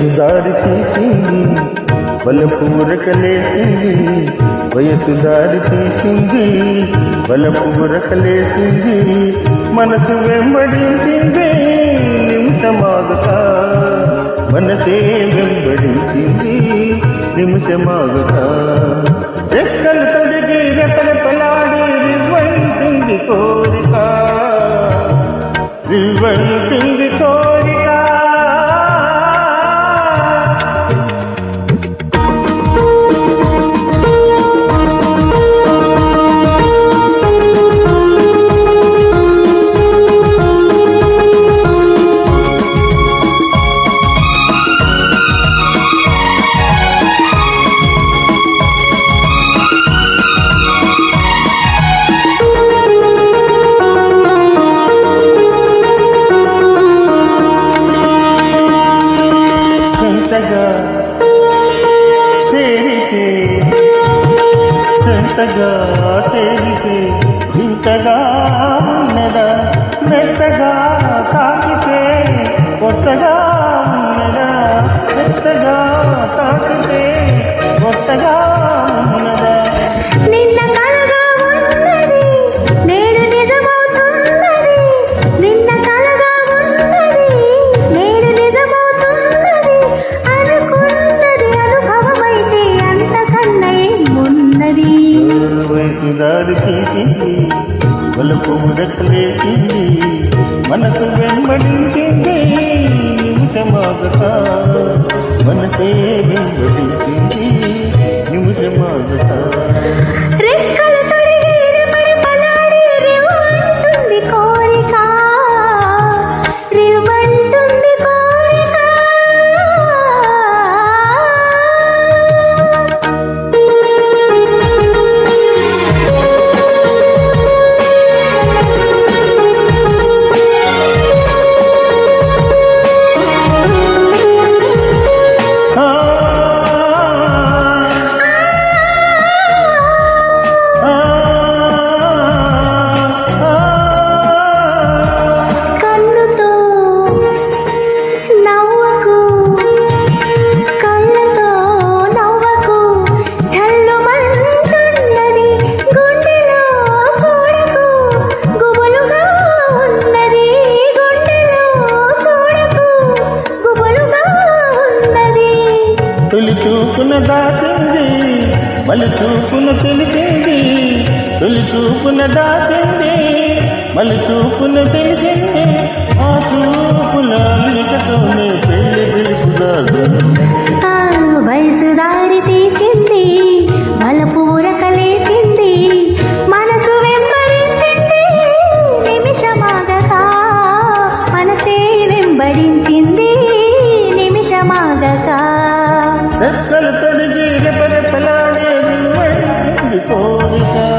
వయసు తీసింది బలపూరకలేసింది వయసు తీసింది బలపూరకలేసింది మనసు వెంబడించింది నిమిషమాగుత మనసే వెంబడించింది నిమిషమాగుత రెక్కలు తొడిగి రెక్కలు మెత్తగా చేరితే ఇంతగా ఉన్నదా మెత్తగా తాకితే కొత్తగా వయసు దారి తీసింది వలపు రెక్కలేసింది మనసు వెంబడించింది నిమిషమాగక మనసే వెంబడించింది నిమిషమాగక దాచింది మలి చూపున తెలిసింది. తొలి చూపున దాచింది మలి చూపున తెలిసింది. ఆ చూపు రెప్పలు తొడిగి రెపరెపలాడే కోరిక.